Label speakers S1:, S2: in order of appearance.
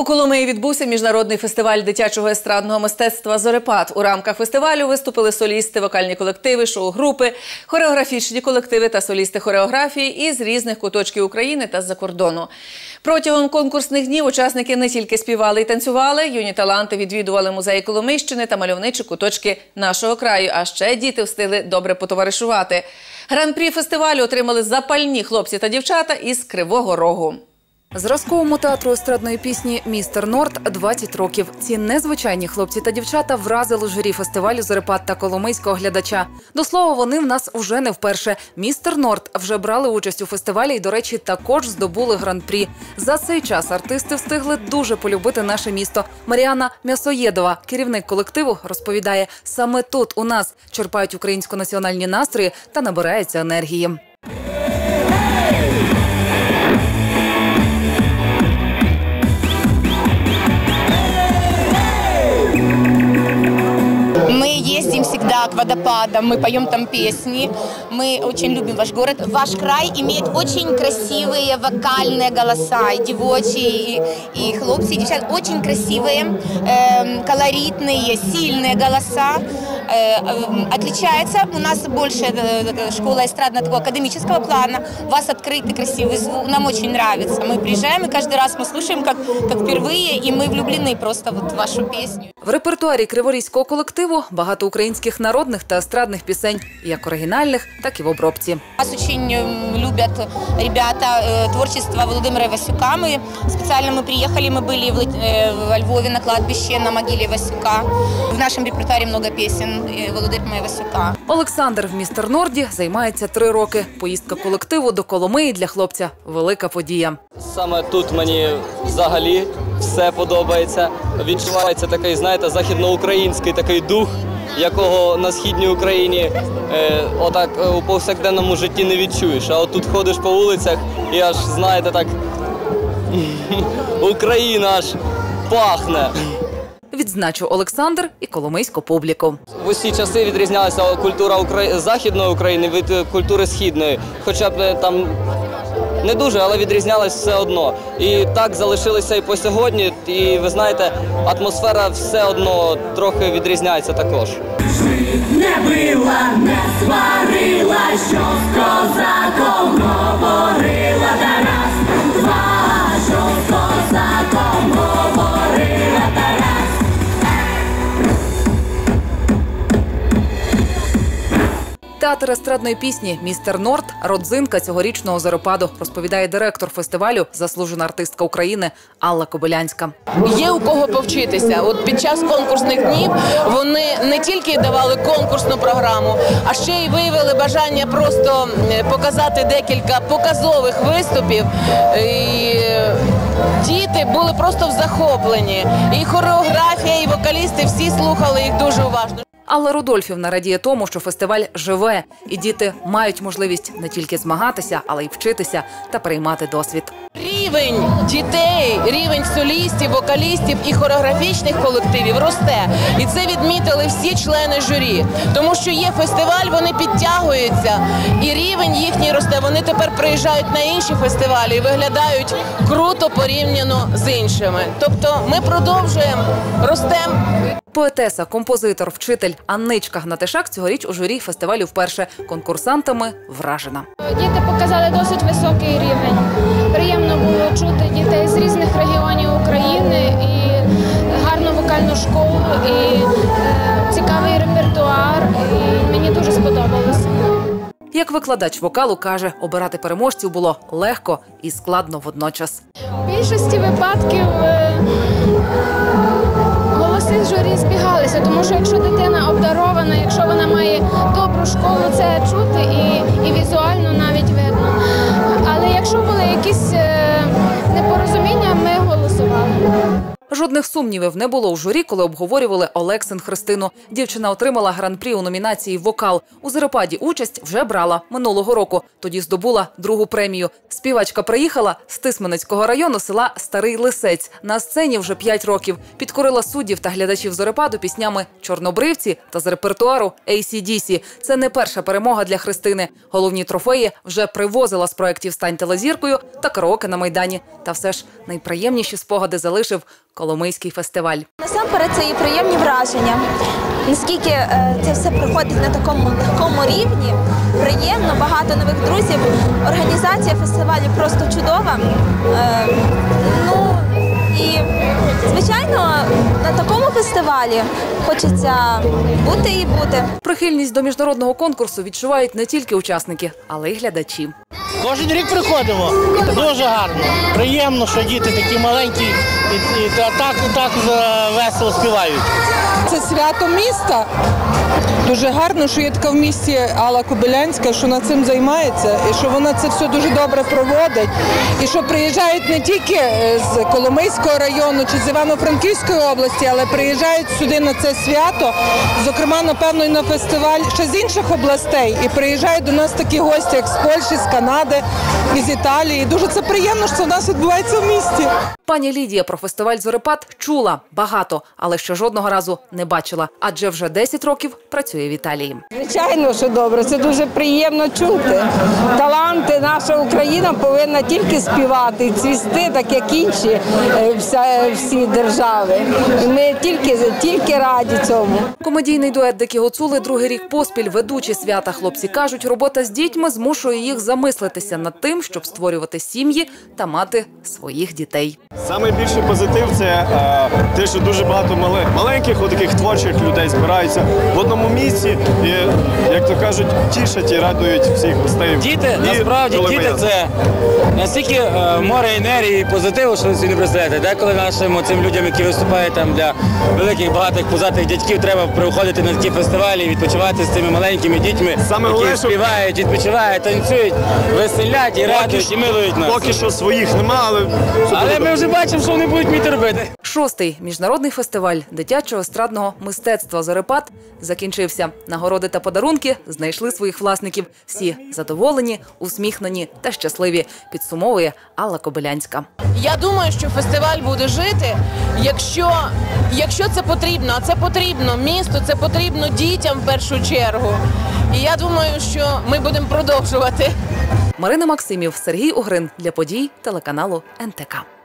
S1: У Коломиї відбувся міжнародний фестиваль дитячого естрадного мистецтва Зорепад. У рамках фестивалю виступили солісти, вокальні колективи, шоу-групи, хореографічні колективи та солісти хореографії із різних куточків України та з-за кордону. Протягом конкурсних днів учасники не тільки співали і танцювали, юні таланти відвідували музеї Коломийщини та мальовничі куточки нашого краю. А ще діти встигли добре потоваришувати. Гран-прі фестивалю отримали запальні хлопці та дівчата із Кривого Рогу. Зразковому театру естрадної пісні Містер Норд 20 років. Ці незвичайні хлопці та дівчата вразили журі фестивалю Зорепад та Коломийського глядача. До слова, вони в нас уже не вперше. Містер Норд вже брали участь у фестивалі і, до речі, також здобули гран-прі. За цей час артисти встигли дуже полюбити наше місто. Маріана М'ясоєдова, керівник колективу, розповідає: саме тут у нас черпають українсько-національні настрої та набирається енергії.
S2: Всегда к водопадам, мы поем там песни. Мы очень любим ваш город. Ваш край имеет очень красивые вокальные голоса, и девочие, и, и хлопцы, и девчата. Очень красивые, эм, колоритные, сильные голоса. Э, отличается. У нас больше э, школа эстрадно такого академического плана. У вас открытый красивый звук. Нам очень нравится. Мы приезжаем, и каждый раз мы слушаем, как, как впервые, и мы влюблены просто вот в вашу песню.
S1: В репертуарі криворізького колективу багато українських народних та естрадних пісень, як оригінальних, так і в обробці.
S2: Нас очень м, любят ребята э, творчество Володимира Васюка. Мы специально мы приехали, мы были в, Лит- э, во Львове на кладбище на могиле Васюка. В нашем репертуаре много песен э, Володимира Васюка.
S1: Олександр в містер Норді займається три роки. Поїздка колективу до Коломиї для хлопця велика подія.
S3: Саме тут мені взагалі все подобається. Відчувається такий, знаєте, західноукраїнський такий дух, якого на східній Україні е, отак е, у повсякденному житті не відчуєш. А от тут ходиш по вулицях і аж знаєте так Україна аж пахне.
S1: Відзначив Олександр і коломийську публіку.
S3: В усі часи відрізнялася культура. Західної України від е, культури східної, хоча б е, там не дуже, але відрізнялась все одно. І так залишилися і по сьогодні. І ви знаєте, атмосфера все одно трохи відрізняється також.
S4: не била, не сварила, що з козаком
S1: Театр естрадної пісні Містер Норд родзинка цьогорічного зоропаду, розповідає директор фестивалю, заслужена артистка України Алла Кобилянська.
S5: Є у кого повчитися. От під час конкурсних днів вони не тільки давали конкурсну програму, а ще й виявили бажання просто показати декілька показових виступів. І е, діти були просто в захопленні. І хореографія, і вокалісти всі слухали їх дуже уважно.
S1: Алла Рудольфівна радіє тому, що фестиваль живе, і діти мають можливість не тільки змагатися, але й вчитися та приймати досвід.
S5: Рівень дітей, рівень солістів, вокалістів і хореографічних колективів росте. І це відмітили всі члени журі. Тому що є фестиваль, вони підтягуються, і рівень їхній росте. Вони тепер приїжджають на інші фестивалі і виглядають круто порівняно з іншими. Тобто ми продовжуємо, ростемо.
S1: Поетеса, композитор, вчитель Анничка Гнатишак цьогоріч у журі фестивалю вперше конкурсантами вражена.
S6: Діти показали досить високий рівень. Приємно було чути дітей з різних регіонів України і гарну вокальну школу, і е, цікавий репертуар. І мені дуже сподобалося.
S1: Як викладач вокалу каже, обирати переможців було легко і складно водночас.
S6: В більшості випадків е, з журі збігалися, тому що якщо дитина обдарована, якщо вона має добру школу, це чути і, і візуально навіть видно. Але якщо були якісь
S1: Жодних сумнівів не було у журі, коли обговорювали Олексин Христину. Дівчина отримала гран-прі у номінації Вокал. У Зарепаді участь вже брала минулого року. Тоді здобула другу премію. Співачка приїхала з Тисменецького району села Старий Лисець. На сцені вже п'ять років. Підкорила суддів та глядачів Зорепаду піснями Чорнобривці та з репертуару ACDC. Це не перша перемога для Христини. Головні трофеї вже привозила з проєктів Стань телезіркою та караоке на майдані. Та все ж найприємніші спогади залишив Коломийський фестиваль.
S7: Насамперед це і приємні враження. Наскільки е, це все проходить на такому легкому рівні, приємно, багато нових друзів. Організація фестивалю просто чудова. Е, ну і звичайно, на такому фестивалі хочеться бути і бути.
S1: Прихильність до міжнародного конкурсу відчувають не тільки учасники, але й глядачі.
S8: Кожен рік приходимо. Дуже гарно. Приємно, що діти такі маленькі і, і так, так весело співають.
S9: Це свято міста. Дуже гарно, що є така в місті Алла Кобилянська, що над цим займається, і що вона це все дуже добре проводить. І що приїжджають не тільки е, з Коломийського району чи з Івано-Франківської області, але приїжджають сюди на це свято, зокрема, напевно, і на фестиваль ще з інших областей. І приїжджають до нас такі гості, як з Польщі, з Канади, із Італії. І дуже це приємно, що це в нас відбувається в місті.
S1: Пані Лідія про фестиваль Зорепад чула багато, але ще жодного разу не бачила, адже вже 10 років працює в Італії.
S10: Звичайно, що добре. Це дуже приємно чути. Таланти, наша Україна повинна тільки співати і цвісти, так як інші е, всі держави. Ми тільки, тільки раді цьому.
S1: Комедійний дует Дикі Гуцули другий рік поспіль ведучі свята. Хлопці кажуть, робота з дітьми змушує їх замислитися над тим, щоб створювати сім'ї та мати своїх дітей.
S11: Саме більший позитив це е, те, що дуже багато малих, маленьких таких творчих людей збираються в одному місці і, як то кажуть, тішать і радують всіх гостей.
S12: Діти,
S11: І
S12: насправді, діти це настільки е, море енергії і позитиву, що ви собі не представляєте. Деколи нашим цим людям, які виступають там для великих багатих пузатих дядьків, треба приходити на такі фестивалі, і відпочивати з цими маленькими дітьми,
S11: Саме
S12: які
S11: головне,
S12: співають, відпочивають, танцюють, веселять і радують, і милують нас.
S11: Поки що своїх нема, але
S12: Але ми вже бачимо, що вони будуть вміти робити.
S1: Шостий міжнародний фестиваль дитячого естрадного мистецтва Зорепад закінчився. Нагороди та подарунки знайшли своїх власників. Всі задоволені, усміхнені та щасливі. Підсумовує Алла Кобилянська.
S5: Я думаю, що фестиваль буде жити, якщо, якщо це потрібно, а це потрібно місту, це потрібно дітям в першу чергу. І я думаю, що ми будемо продовжувати.
S1: Марина Максимів, Сергій Угрин для подій телеканалу НТК.